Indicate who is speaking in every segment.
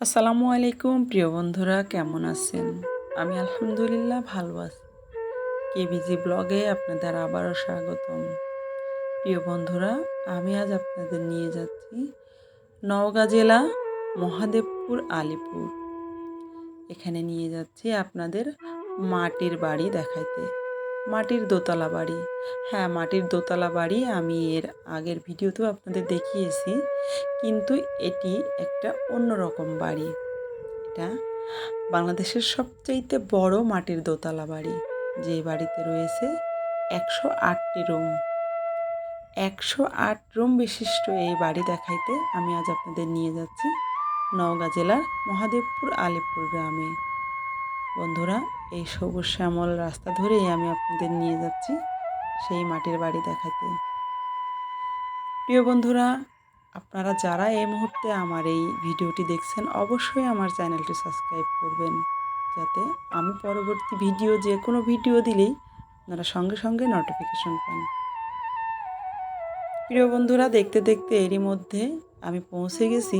Speaker 1: আসসালামু আলাইকুম, প্রিয় বন্ধুরা, কেমন আছেন? আমি আলহামদুলিল্লাহ ভালো আছি। কেবিজি ব্লগে আপনাদের আবারও স্বাগতম। প্রিয় বন্ধুরা, আমি আজ আপনাদের নিয়ে যাচ্ছি নওগাঁ জেলা মহাদেবপুর আলিপুর। এখানে নিয়ে যাচ্ছি আপনাদের মাটির বাড়ি দেখাইতে। মাটির দোতলা বাড়ি। হ্যাঁ মাটির দোতলা বাড়ি আমি এর আগের ভিডিওতেও আপনাদের দেখিয়েছি। কিন্তু এটি একটা অন্যরকম বাড়ি। এটা বাংলাদেশের সবচাইতে বড় মাটির দোতলা বাড়ি। যে বাড়িতে রয়েছে একশো আটটি রুম। একশো আট রুম বিশিষ্ট এই বাড়ি দেখাইতে আমি আজ আপনাদের নিয়ে যাচ্ছি নওগাঁ জেলার মহাদেবপুর আলিপুর গ্রামে। বন্ধুরা, এই সবুজ শ্যামল রাস্তা ধরেই আমি আপনাদের নিয়ে যাচ্ছি। সেই মাটির বাড়ি দেখাতে প্রিয় বন্ধুরা, আপনারা যারা এই মুহূর্তে আমার এই ভিডিওটি দেখছেন, অবশ্যই আমার চ্যানেলটি সাবস্ক্রাইব করবেন। যাতে আমি পরবর্তী ভিডিও, যে কোনো ভিডিও দিলেই আপনারা সঙ্গে সঙ্গে নোটিফিকেশন পান। প্রিয় বন্ধুরা, দেখতে দেখতে এরই মধ্যে আমি পৌঁছে গেছি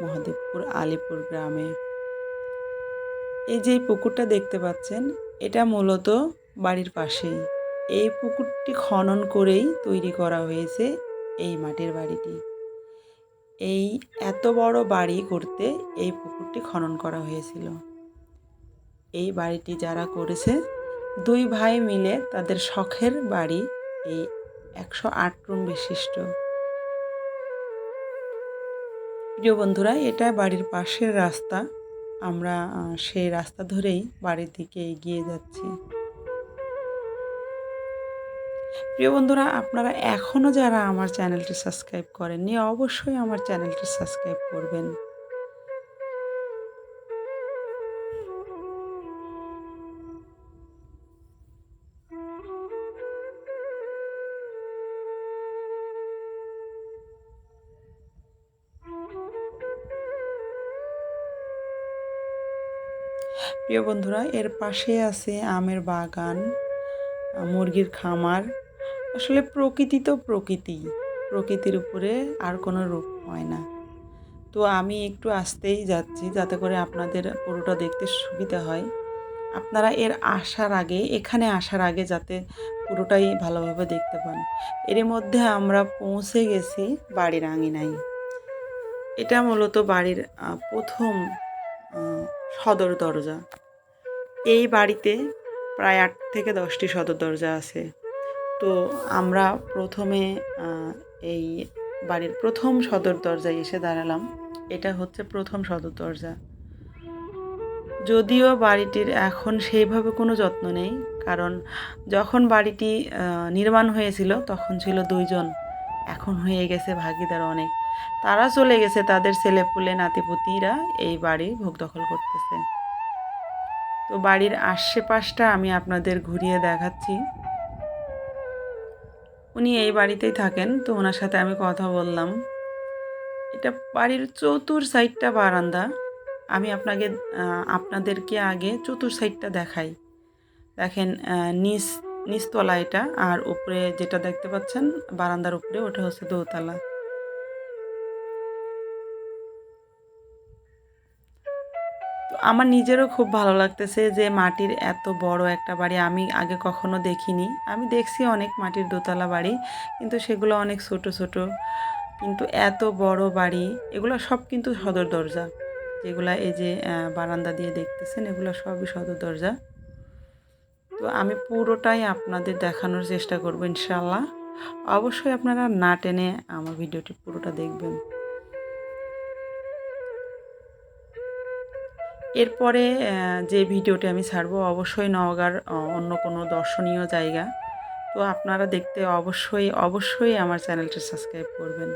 Speaker 1: মহাদেবপুর আলিপুর গ্রামে। এই যে পুকুরটা দেখতে পাচ্ছেন, এটা মূলত বাড়ির পাশেই। এই পুকুরটি খনন করেই তৈরি করা হয়েছে এই মাটির বাড়িটি। এই এত বড় বাড়ি করতে এই পুকুরটি খনন করা হয়েছিল। এই বাড়িটি যারা করেছে, দুই ভাই মিলে তাদের শখের বাড়ি এই একশো আট রুম বিশিষ্ট। প্রিয় বন্ধুরা, এটা বাড়ির পাশের রাস্তা। আমরা সেই রাস্তা ধরেই বাড়ির দিকে এগিয়ে যাচ্ছি। প্রিয় বন্ধুরা, আপনারা এখনও যারা আমার চ্যানেলটি সাবস্ক্রাইব করেননি, অবশ্যই আমার চ্যানেলটি সাবস্ক্রাইব করবেন। প্রিয় বন্ধুরা, এর পাশে আছে আমের বাগান, মুরগির খামার আসলে প্রকৃতি তো প্রকৃতি প্রকৃতির উপরে আর কোনো রূপ হয় না। তো আমি একটু আসতেই যাচ্ছি যাতে করে আপনাদের পুরোটা দেখতে সুবিধা হয়। আপনারা এর আসার আগে, এখানে আসার আগে যাতে পুরোটাই ভালোভাবে দেখতে পান। এর মধ্যে আমরা পৌঁছে গেছি বাড়ির আঙিনাই এটা মূলত বাড়ির প্রথম সদর দরজা। এই বাড়িতে প্রায় আট থেকে দশটি সদর দরজা আছে। তো আমরা প্রথমে এই বাড়ির প্রথম সদর দরজায় এসে দাঁড়ালাম। এটা হচ্ছে প্রথম সদর দরজা। যদিও বাড়িটির এখন সেইভাবে কোনো যত্ন নেই, কারণ যখন বাড়িটি নির্মাণ হয়েছিল তখন ছিল দুইজন। এখন হয়ে গেছে ভাগিদার অনেক। তারা চলে গেছে তাদের ছেলেপুলে নাতিপুতিরা এই বাড়ি ভোগ দখল করতেছে। তো বাড়ির আশেপাশটা আমি আপনাদের ঘুরিয়ে দেখাচ্ছি। উনি এই বাড়িতেই থাকেন, তো ওনার সাথে আমি কথা বললাম। এটা বাড়ির চতুর সাইডটা বারান্দা। আমি আপনাকে আপনাদেরকে আগে চতুর সাইডটা দেখাই। দেখেন নিচ, নিচতলা এটা, আর উপরে যেটা দেখতে পাচ্ছেন, বারান্দার উপরে, ওটা হচ্ছে দোতলা। আমার নিজেরও খুব ভালো লাগতেছে যে মাটির এত বড় একটা বাড়ি আমি আগে কখনো দেখিনি। আমি দেখছি অনেক মাটির দোতলা বাড়ি, কিন্তু সেগুলো অনেক ছোট ছোট। কিন্তু এত বড় বাড়ি, এগুলো সব কিন্তু সদর দরজা। যেগুলো এই যে বারান্দা দিয়ে দেখতেছেন, এগুলো সবই সদর দরজা। তো আমি পুরোটাই আপনাদের দেখানোর চেষ্টা করব ইনশাল্লাহ অবশ্যই আপনারা না টেনে আমার ভিডিওটি পুরোটা দেখবেন। এরপরে যে ভিডিওটি আমি ছাড়বো অবশ্যই নওগাঁর অন্য কোনো দর্শনীয় জায়গা। তো আপনারা দেখতে অবশ্যই অবশ্যই আমার চ্যানেলটি সাবস্ক্রাইব করবেন।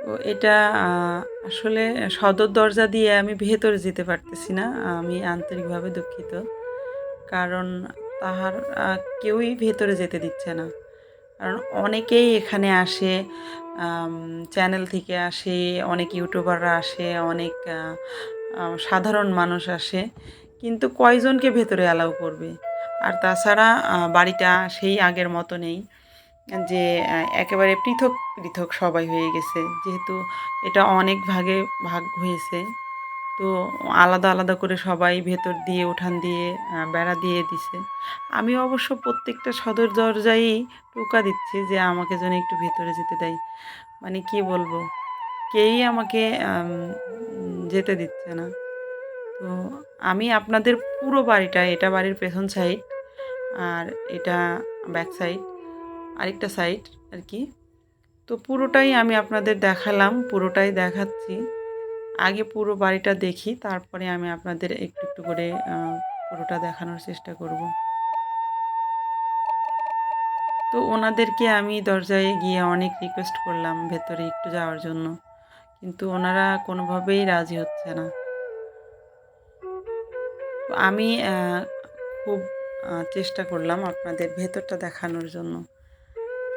Speaker 1: তো এটা আসলে সদর দরজা দিয়ে আমি ভেতরে যেতে পারতেছি না। আমি আন্তরিকভাবে দুঃখিত। কারণ তাহার কেউই ভেতরে যেতে দিচ্ছে না। কারণ অনেকেই এখানে আসে চ্যানেল থেকে আসে, অনেক ইউটিউবাররা আসে, অনেক সাধারণ মানুষ আসে, কিন্তু কয়জনকে ভেতরে অ্যালাউ করবে? আর তাছাড়া বাড়িটা সেই আগের মতো নেই যে একেবারে পৃথক পৃথক সবাই হয়ে গেছে। যেহেতু এটা অনেক ভাগে ভাগ হয়েছে। তো আলাদা আলাদা করে সবাই ভেতর দিয়ে, উঠান দিয়ে বেড়া দিয়ে দিছে। আমি অবশ্য প্রত্যেকটা সদর দরজায় টোকা দিচ্ছি যে আমাকে যেন একটু ভেতরে যেতে দেয়। মানে কি বলব? কেউই আমাকে যেতে দিচ্ছে না। তো আমি আপনাদের পুরো বাড়িটা, এটা বাড়ির পেছন সাইড আর এটা ব্যাক সাইড আরেকটা সাইড আর কি। তো পুরোটাই আমি আপনাদের দেখালাম, পুরোটাই দেখাচ্ছি। আগে পুরো বাড়িটা দেখি, তারপরে আমি আপনাদের একটু একটু করে পুরোটা দেখানোর চেষ্টা করব। তো ওনাদেরকে আমি দরজায় গিয়ে অনেক রিকোয়েস্ট করলাম ভেতরে একটু যাওয়ার জন্য। কিন্তু ওনারা কোনোভাবেই রাজি হচ্ছে না। আমি খুব চেষ্টা করলাম আপনাদের ভেতরটা দেখানোর জন্য।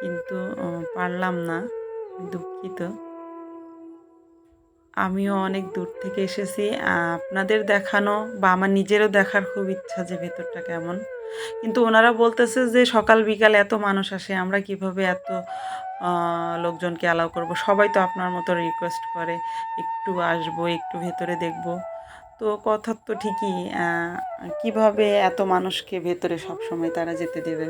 Speaker 1: কিন্তু পারলাম না, দুঃখিত। আমিও অনেক দূর থেকে এসেছি। আপনাদের দেখানো বা আমার নিজেরও দেখার খুব ইচ্ছা যে ভেতরটা কেমন। কিন্তু ওনারা বলতেছে যে সকাল, বিকাল এত মানুষ আসে, আমরা কীভাবে এত লোকজনকে অ্যালাউ করব? সবাই তো আপনার মতো রিকোয়েস্ট করে, একটু আসব, একটু ভেতরে দেখব। তো কথা তো ঠিকই কীভাবে এত মানুষকে ভেতরে সব সময় তারা যেতে দেবে?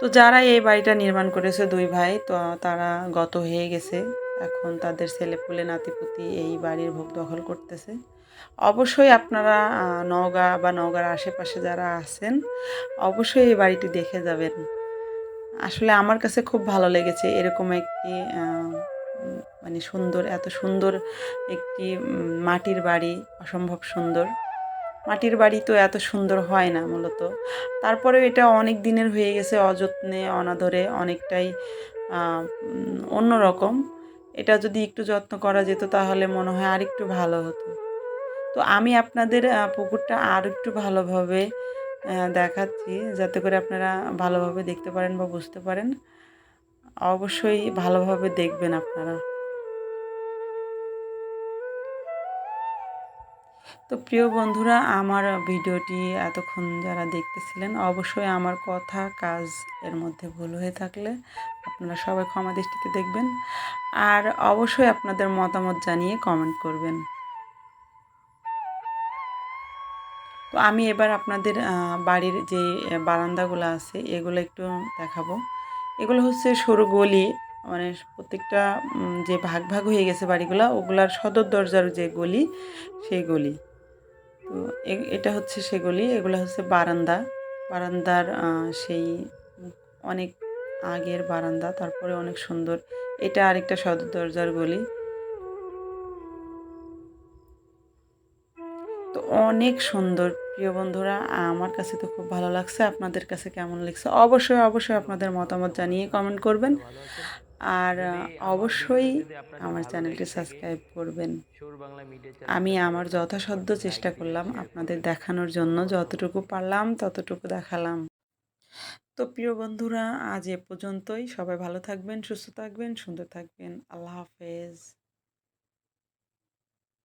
Speaker 1: তো যারা এই বাড়িটা নির্মাণ করেছে দুই ভাই, তো তারা গত হয়ে গেছে। এখন তাদের ছেলেপুলে নাতিপুতি এই বাড়ির ভোগ দখল করতেছে। অবশ্যই আপনারা নওগাঁ বা নওগাঁর আশেপাশে যারা আছেন, অবশ্যই এই বাড়িটি দেখে যাবেন। আসলে আমার কাছে খুব ভালো লেগেছে এরকম একটি মানে সুন্দর, এত সুন্দর একটি মাটির বাড়ি, অসম্ভব সুন্দর। মাটির বাড়ি তো এত সুন্দর হয় না মূলত। তারপরেও এটা অনেক দিনের হয়ে গেছে, অযত্নে, অনাদরে, অনেকটাই অন্যরকম। এটা যদি একটু যত্ন করা যেত তাহলে মনে হয় আর একটু ভালো হতো। তো আমি আপনাদের পুকুরটা আর একটু ভালোভাবে দেখাচ্ছি যাতে করে আপনারা ভালোভাবে দেখতে পারেন বা বুঝতে পারেন। অবশ্যই ভালোভাবে দেখবেন আপনারা। তো প্রিয় বন্ধুরা, আমার ভিডিওটি এতক্ষণ যারা দেখতেছিলেন, অবশ্যই আমার কথা, কাজ এর মধ্যে ভুল হয়ে থাকলে আপনারা সবাই ক্ষমা দৃষ্টিতে দেখবেন। আর অবশ্যই আপনাদের মতামত জানিয়ে কমেন্ট করবেন। তো আমি এবার আপনাদের বাড়ির যে বারান্দাগুলো আছে, এগুলো একটু দেখাবো। এগুলো হচ্ছে সরু গলি মানে প্রত্যেকটা যে ভাগ ভাগ হয়ে গেছে বাড়িগুলো, ওগুলার সদর দরজার যে গলি, সেই গলি। তো এটা হচ্ছে সেগুলি, এগুলো হচ্ছে বারান্দা। বারান্দার সেই অনেক আগের বারান্দা, তারপরে অনেক সুন্দর। এটা আরেকটা সদর দরজার গলি। তো অনেক সুন্দর। প্রিয় বন্ধুরা, আমার কাছে তো খুব ভালো লাগছে। আপনাদের কাছে কেমন লাগছে? অবশ্যই অবশ্যই আপনাদের মতামত জানিয়ে কমেন্ট করবেন। আর অবশ্যই আমার চ্যানেলটি সাবস্ক্রাইব করবেন। আমি আমার যথাসাধ্য চেষ্টা করলাম আপনাদের দেখানোর জন্য। যতটুকু পারলাম ততটুকু দেখালাম। তো প্রিয় বন্ধুরা আজ এ পর্যন্তই। সবাই ভালো থাকবেন সুস্থ থাকবেন সুন্দর থাকবেন। আল্লাহ হাফেজ।